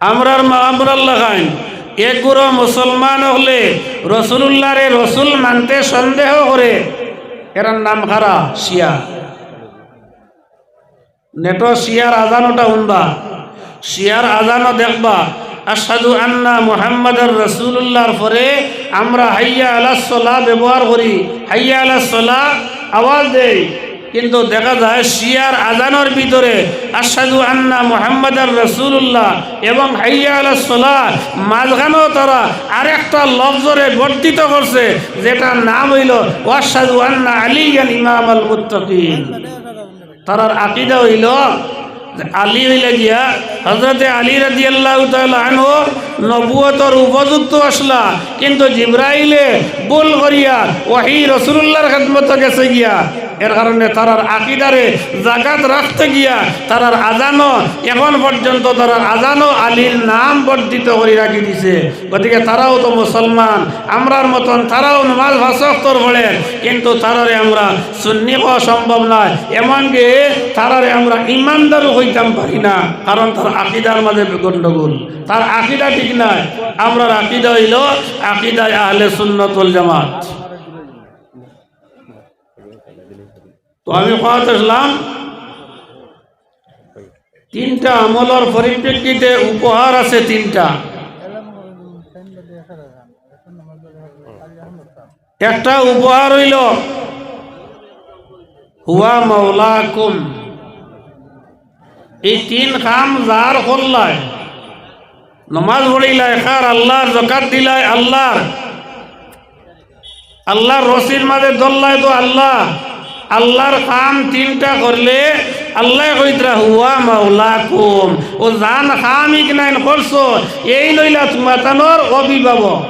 আমরার মা আমরাল্লাহ খান এগুলো মুসলমান হলে রসুল্লাহরে রসুল মানতে সন্দেহ করে। এরার নাম খারা, শিয়া। নেটো শিয়ার আজানোটা শুনবা। শিয়ার আজানো দেখবা। আসাদু আন্না মুহাম্মাদার রসুল্লাহর পরে আমরা হাইয়া আলাসলা ব্যবহার করি। হাইয়া আলাসলা আওয়াজ দেই। কিন্তু দেখা যায় শিয়ার আজানোর ভিতরে আসাদু আন্না মুহাম্মাদার রসুল্লাহ এবং হাইয়া আলাসলা মাঝখানেও তারা আরেকটা লফজরে বর্ধিত করছে, যেটার নাম হইল ওয়াসাদু আন্না আলিয়ান ইমাম আল মুত্তাকিন। তারার আকিদা হইল আলী হইলে গিয়া হজরতে আলী রাজি আল্লাহ আনহু নবুয়তর উপযুক্ত আসলা, কিন্তু জিব্রাইলে বুল করিয়া ওয়াহি রসুল্লাহর খেদমত গেছে গিয়া এর কারণে তারার আকিদারে জাগাত রাখতে গিয়া তারার আজানো এখন পর্যন্ত তারার আজানো আলীর নাম বর্ধিত করে রাখি দিছে। গতিকে তারাও তো মুসলমান, আমরার মতন তারাও নমাজ ভাষাক্তর বলেন কিন্তু তারারে আমরা সুন্নি হওয়া সম্ভব নয়। এমনকি তারারে আমরা ইমানদারও হইতাম পারি না, কারণ তার আকিদার মাঝে গণ্ডগোল। তার আকিদা ঠিক নাই। আমরা আকিদা হইল আকিদায় আহলে সুন্নতুল জামাত। তো আমি কথা আসলাম। তিনটা আমলের পরিপ্রেক্ষিতে উপহার আছে তিনটা। একটা উপহার হইল, হুয়া মৌলাকুম এই তিন কাম যার করলায়, নমাজ পড়িলায়, খার আল্লাহর জকাত দিলায়, আল্লাহর আল্লাহর রসির মাঝে দল্লায় তো আল্লাহ আল্লাহর কাম তিনটা করলে আল্লাহ কইতরা, হুয়া মাওলা কুম ও জান কাম ইকনাইন করছ, এই নইলা তোমাতানোর অভিভাবক,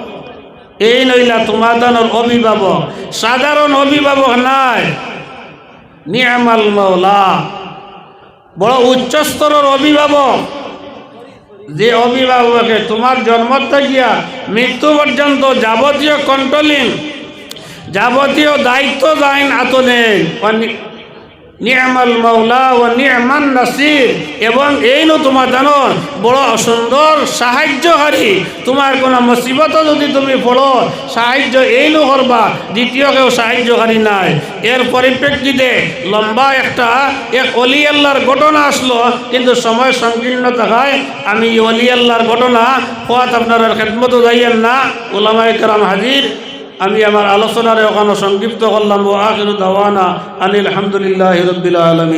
এই নইলা তোমাতানোর অভিভাবক, সাধারণ অভিভাবক নাই। নিয়ামাল মাওলা। বড় উচ্চস্তরের অভিভাবক। যে অভিভাবকে তোমার জন্ম থাকিয়া মৃত্যু পর্যন্ত যাবতীয় কন্ট্রোলিং যাবতীয় দায়িত্ব দাইন আতনে। নিয়ামাল মাওলা ও নিয়ামান নাসির। এবং এই নো তোমার জানো, বড় সুন্দর সাহায্যকারী তোমার কোনো মুসিবত যদি তুমি পড়ো, সাহায্য এই নো করবা, দ্বিতীয় কেউ সাহায্যকারী নাই। এর পরিপ্রেক্ষিতে লম্বা একটা, এক অলি আল্লাহর ঘটনা আসলো, কিন্তু সময় সংকীর্ণ থাকায় আমি অলি আল্লাহর ঘটনা হওয়াত আপনার খেদমত যাইয়েন না ওলামাই কারাম হাজির। আমি আমার আলোচনার ওখানে সংক্ষিপ্ত করলাম ও আখির দাওয়ানা আনিল আলহামদুলিল্লাহ রবিল আলমী